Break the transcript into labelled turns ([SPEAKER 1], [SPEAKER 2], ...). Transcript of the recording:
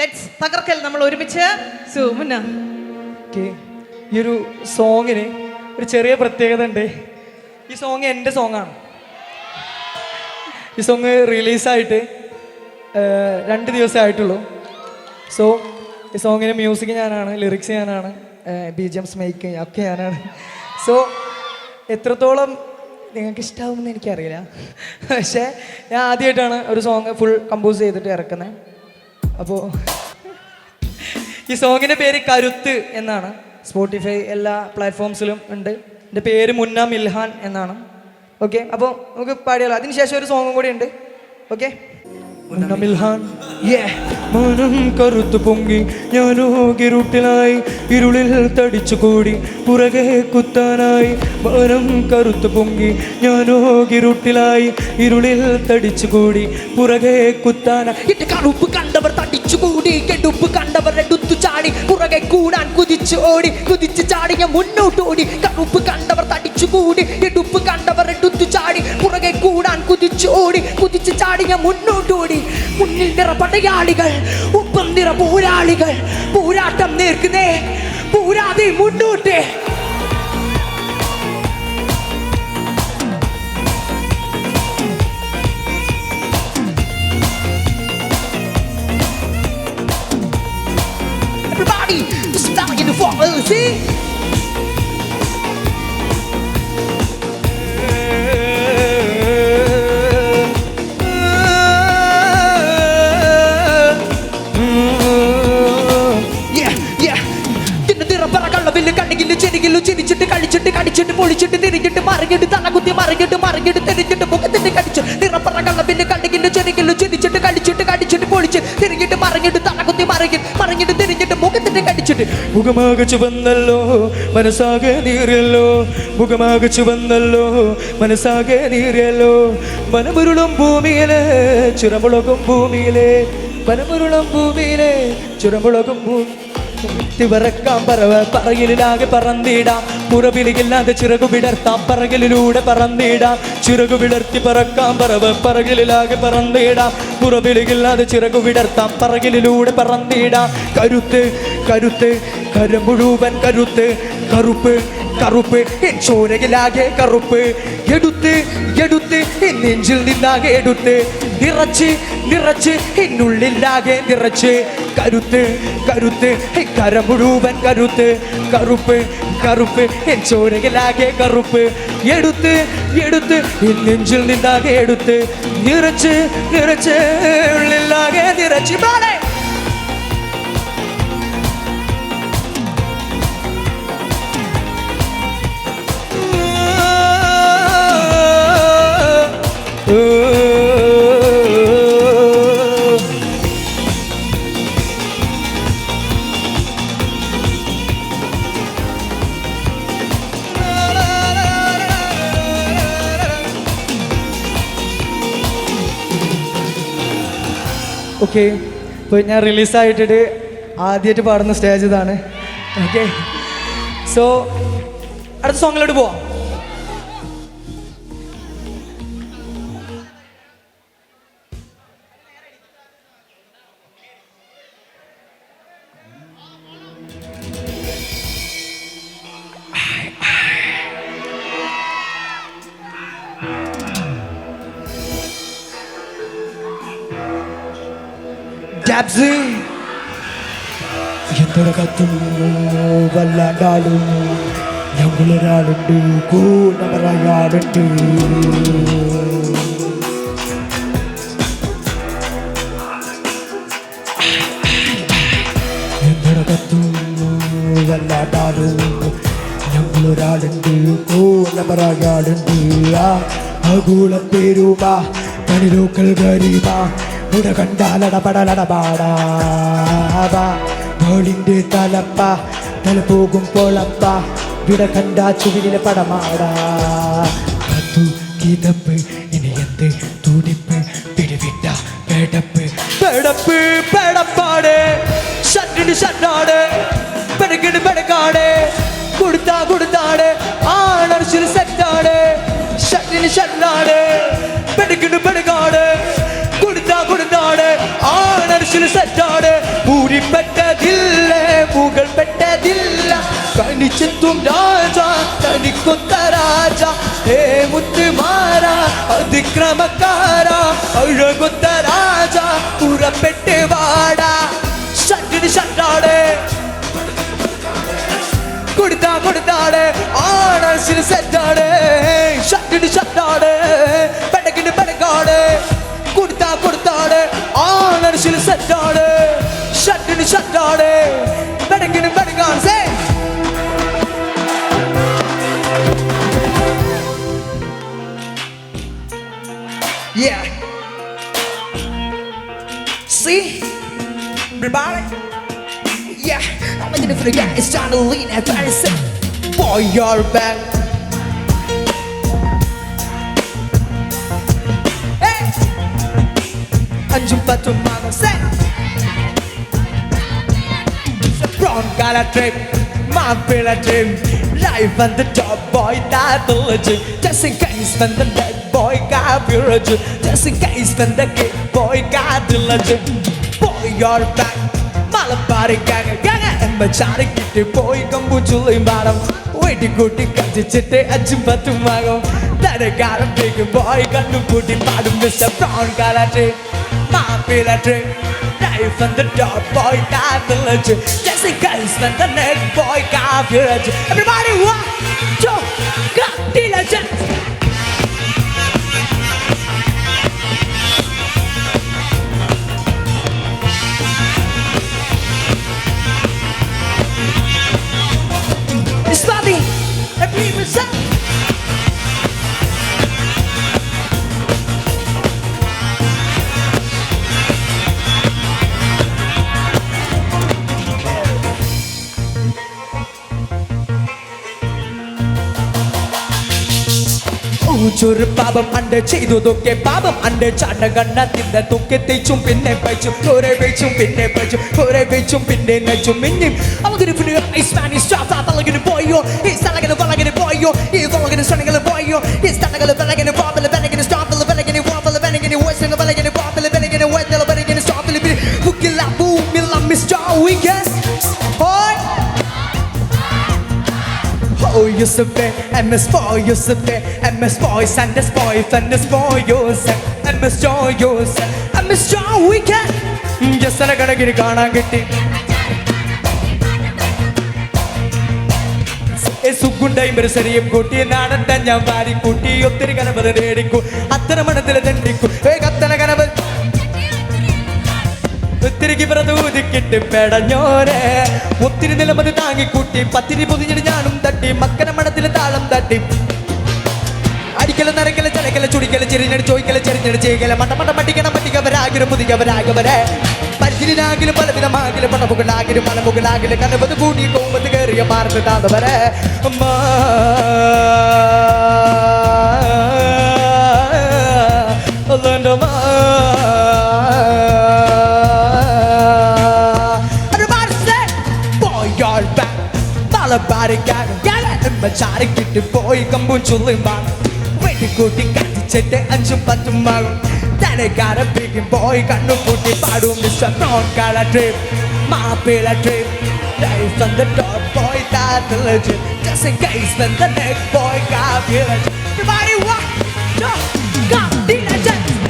[SPEAKER 1] Let's തകർക്കൽ നമ്മൾ ഒരുമിച്ച്.
[SPEAKER 2] ഈ ഒരു സോങ്ങിന് ഒരു ചെറിയ പ്രത്യേകത ഉണ്ട്. ഈ സോങ് എന്റെ സോങ്ങാണ് ഈ സോങ് റിലീസായിട്ട് രണ്ട് ദിവസമേ ആയിട്ടുള്ളൂ. സോ ഈ സോങ്ങിന് മ്യൂസിക് ഞാനാണ് ലിറിക്സ് ഞാനാണ് ബി ജി എംസ് മേക്കിങ് ഒക്കെ ഞാനാണ്. സോ എത്രത്തോളം നിങ്ങൾക്ക് ഇഷ്ടാവുമെന്ന് എനിക്കറിയില്ല. പക്ഷേ ഞാൻ ആദ്യമായിട്ടാണ് ഒരു സോങ് ഫുൾ കമ്പോസ് ചെയ്തിട്ട് ഇറക്കുന്നത്. അപ്പോൾ ഈ സോങ്ങിന്റെ പേര് കരുത്ത് എന്നാണ്. സ്പോട്ടിഫൈ എല്ലാ പ്ലാറ്റ്ഫോംസിലും ഉണ്ട്. എന്റെ പേര് മുന്ന മിൽഹാൻ എന്നാണ്. ഓക്കെ അപ്പോൾ നമുക്ക് പാടിയാലോ? അതിനുശേഷം ഒരു സോങ്ങും കൂടി ഉണ്ട്. ഓക്കെ. മനം കറുത്തു പൊങ്ങി ഞാനോ ഇരുട്ടിലായി ഇരുളിൽ തടിച്ചു കൂടി പുറകെ കുത്താനായി മനം കറുത്തു പൊങ്ങി ഞാനോ ഇരുട്ടിലായി ഇരുളിൽ തടിച്ചു കൂടി പുറകെ കുത്താനായി.
[SPEAKER 3] എന്റെ കറുപ്പ് കണ്ടവർ തടിച്ചു കൂടി കെടുപ്പ് കണ്ടവർ എടുത്തു ചാടി. പുറകെ കൂടാൻ കുതിച്ചു ഓടി കുതിച്ചു ചാടി. ഞാൻ മുന്നോട്ട് ഓടി. കടുപ്പ് കണ്ടവർ തടിച്ചു കൂടി കെടുപ്പ് കണ്ടവർ എടുത്തു ചാടി. പുറകെ കൂടാൻ കുതിച്ചു ഓടി കുതിച്ചു ചാടി. ഞാൻ മുന്നോട്ട് ഓടി. മുന്നിൽ നിറ പടയാളികൾ ഒപ്പം നിറ പോരാളികൾ. പോരാട്ടം നേർക്കുന്നേ. പോരാതെ മുന്നോട്ടേ. ചെരികില്ലു ചിരിച്ചിട്ട് കളിച്ചിട്ട് കടിച്ചിട്ട് പൊളിച്ചിട്ട് തിരിഞ്ഞിട്ട് മറിഞ്ഞിട്ട് തലകുത്തി മറിഞ്ഞിട്ട് മറിഞ്ഞിട്ട് തിരിഞ്ഞിട്ട് മുഖത്തിന്റെ കടിച്ചു. നിറപ്പറ കള്ളവില്ല് കണ്ണികില്ല് ചെരികില്ലു കളിച്ചിട്ട് കടിച്ചിട്ട് പൊളിച്ച് തിരിഞ്ഞിട്ട് മറിഞ്ഞിട്ട് തലകുത്തി മറിക്കും മറിഞ്ഞിട്ട് തിരിഞ്ഞിട്ട് മുഖത്തിട്ട് കടിച്ചിട്ട്.
[SPEAKER 2] മുഖമാകെ ചുവന്നല്ലോ മനസ്സാകെ നീറിയല്ലോ. മുഖമാകെ ചുവന്നല്ലോ മനസ്സാകെ നീറിയല്ലോ. മനമുരുളും ഭൂമിയിലെ ചുരമുളകും ഭൂമിയിലെ. മനമുരുളും ഭൂമിയിലെ ചുരമുളകും ഭൂമി തിവറക്കാം പറവ. പറകിലാകെ പറന്നിടാം. പുറവിലില്ലാതെ ചിറകു വിടർത്താം. പറകിലൂടെ പറന്നിടാം. ചിറകു വിടർത്തി പറക്കാം പറവ്. പറകിലാകെ പറന്നിടാം. പുറവിലില്ലാതെ ചിറകു വിടർത്താം. പറകിലൂടെ പറന്നിടാം. കരുത്ത് കരുത്ത് കരം മുഴുവൻ കരുത്ത്. കറുപ്പ് കറുപ്പ്. ചോരകിലാകെ കറുപ്പ്. എൻ നെഞ്ചിൽ നിന്നാകെ എടുത്ത് നിറച്ച് നിറച്ച് എന്നുള്ളിലാകെ നിറച്ച്. കരുത്ത് കരുത്ത് കര മുഴുവൻ കരുത്ത്. കറുപ്പ് കറുപ്പ് എൻ ചോരകിലാകെ കറുപ്പ്. എടുത്ത് എടുത്ത് നെഞ്ചിൽ നിന്നാകെ എടുത്ത്. നിറച്ച് നിറച്ച് ഉള്ളിലാകെ നിറച്ച്. പാടേ ഓക്കെ. ഇപ്പോൾ ഞാൻ റിലീസായിട്ടിട്ട് ആദ്യമായിട്ട് പാടുന്ന സ്റ്റേജ് ഇതാണ്. ഓക്കെ. സോ അടുത്ത സോങ്ങിലോട്ട് പോവാം. ഡാബ്സ് എന്തൊരകത്തുന്നു വല്ലാണ്ടാലും ഞങ്ങളൊരാളുണ്ട് കൂടെ പറയാറുണ്ട് എന്തൊരകത്തുന്നു വല്ലാണ്ടാലും ഞങ്ങളൊരാളുണ്ട് കൂടെ പറയാറുണ്ട് ആ ആഗോള പേരുമ പണിലോക്കൽ ഗരീബ ഉട കണ്ടാലടപടലടപാടാ ബോളിന്റെ തലപ്പ തല പോകും പോളപ്പ വിട കണ്ട ചുവിലെ പടമാടാ അതു കിതപ്പ് ഇനി എന്ത് തുടിപ്പ് പിടിവിട്ട പെടപ്പ് പെടപ്പ് പെടപ്പാട് ഷട്ടിന് ഷട്ടാട് പെടക്കിട് പെടക്കാട് കൊടുത്താ കൊടുത്താട് ആണർച്ചിൽ സെറ്റാട് ഷട്ടിന് ഷട്ടാട് கண்ணில் சற்றாடு பூரி பெற்றதில்லை புகழ் பெற்றதில்லை கனி சித்தும் ராஜா தனி கொத்த ராஜா ஹே முத்து மாறா அதிக்கிரமக்காரா அழகொத்த ராஜா புறப்பெட்டு வாடா. சட்டுனு சட்டாடு. கொடுத்தா கொடுத்தாடு ஆட சிறு செட்டாடு. சட்டுனு சட்டாடு. shut down shut in the shut down better get it better gone say yeah. See? Everybody? Yeah. I'm gonna do it for the guys. it's time to lean and try boy, say for your back got a trip, my bill a dream. Life on the top, boy, that the legend. Just in case when the dead boy got your legend. Just in case when the kid boy got the legend. Boy, you're back. Malabari gang gang എമ്മച്ചാറി കിട്ടി പോയി കമ്പു ചുള്ളി മാറും വീട്ടിൽ കൂട്ടി കത്തിച്ചിട്ട് അഞ്ചും പത്തും ആകും തരകാരം big boy കണ്ണുകൂട്ടി പാടും mister brown കാലാട്ടെ മാപ്പിലാട്ടെ knife and the dog boy died village. Jesse Guns and the neck boy got village. Everybody, watch, talk, got diligence. ഊച്ചൊരു പാപം അണ്ട് ചെയ്തതൊക്കെ പാപം അണ്ട് ചാട്ട കണ്ണത്തിന്റെ തൊക്കെ തേച്ചും പിന്നെ പച്ചും കുറെ വെച്ചും പിന്നെ പച്ചും കുറെ വെച്ചും പിന്നെ നച്ചും മിന്നും അവഗിന് പിന്നെ സ്പാനിഷ് സ്റ്റാഫ് തലകിന് പോയോ ഈ സ്ഥലകിന് വളകിന് പോയോ ഈ വളകിന് സ്ഥലങ്ങൾ പോയോ ഈ സ്ഥലങ്ങൾ വിലകിന് Oh, Yusufe, MS boy, Yusufe, MS boys and this boys and this boy, Yusuf, MS Joy, Yusuf, MS Joy, weekend. ജസന കണക്കിന് കാണാൻ കിട്ടി ഒരു ശരിയും കൂട്ടി നാടൻ ഞാൻ വാരി കൂട്ടി ഒത്തിരി കനവത് നേടിക്കൂ അത്തര മണത്തിൽ തെണ്ടിക്കു ഒത്തിരിക്ക് പ്രതൂതിക്കിട്ട് പെടഞ്ഞോരെ. ഒത്തിരി നിലമത് താങ്ങിക്കൂട്ടി പത്തിരി പൊതിഞ്ഞിട്ട് ഞാനും തട്ടി മക്കന മണത്തിൽ താളം തട്ടി. അടിക്കല നരക്കല ചലക്കല ചുടിക്കല ചെറിഞ്ഞടി ചോയ്ക്കല ചെറിഞ്ഞടി ചെയ്യല. മട്ട മട്ട മട്ടിക്കണ മട്ടിക്കവരാകിലും പുതിക്കവരാകവരെ പരിചിനാകിലും പലവിധമാകിലും പണമുകളാകിലും മണമുകളാകിലും കനവത് കൂടി കോമ്പത്ത് കയറിയ മാർന്ന് താതവരെ Everybody മലബാരി ചാരക്കിട്ട് പോയി കമ്പും ചുള്ളിമ്പാണ് വെട്ടിക്കൂട്ടി കത്തിച്ചിട്ട് അഞ്ചും പത്തും ആകും തലകാരം പിക്കും പോയി കണ്ണും പൂട്ടി പാടും മിസ്റ്റർ നോൺ കള trip Mappila trip Life on the top boy that's the legend Just in case when the next boy got the legend Everybody what? Got the legend